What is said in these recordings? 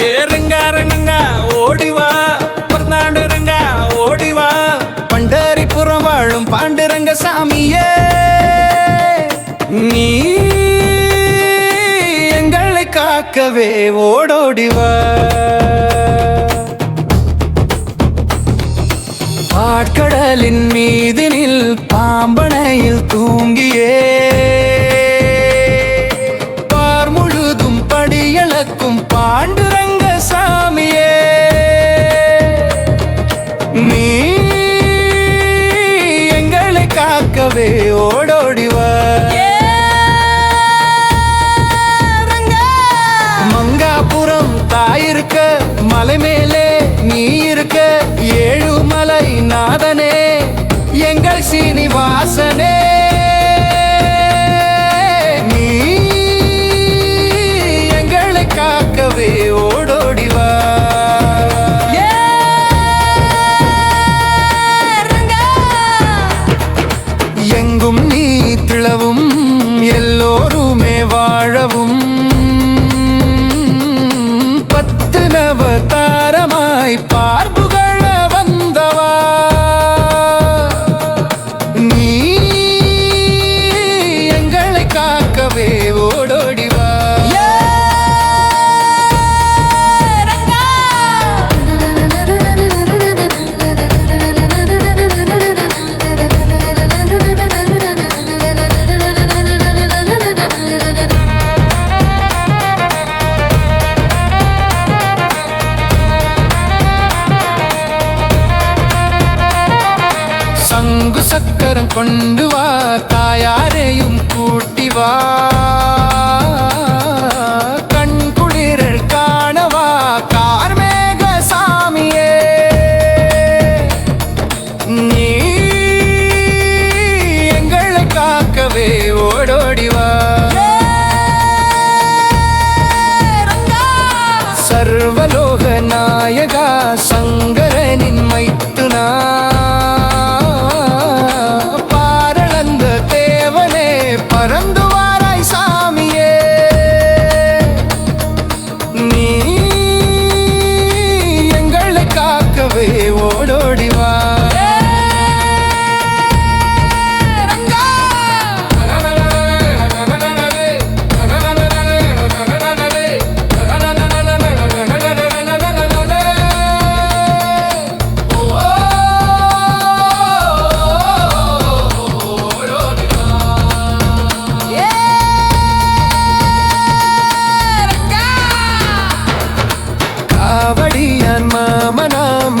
ஏ ரங்கா ஓடிவா பர்நாடு ஓடிவா பண்டரிபுரம் வாழும் பாண்டுரங்க சாமியே நீ எங்களை காக்கவே ஓடோடிவா பாட்கடலின் மீதினில் பாம்பனையில் தூங்கியே. படியளக்கும் பாண்டுரங்க சாமி. சங்கு சக்கரம் கொண்டு வா தாயாரையும் கூட்டி வா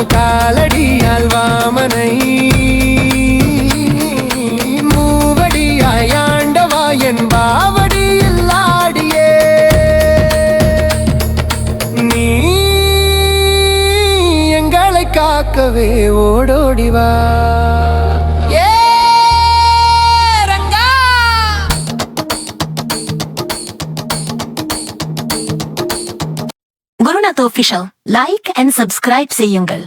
மாமனாம் காலடியால் வாமனை. மூவடியாய் ஆண்டவா என் பாவடியில் ஆடியே. நீ எங்களை காக்கவே ஓடோடிவா Gurunath official like and subscribe செய்யுங்கள்.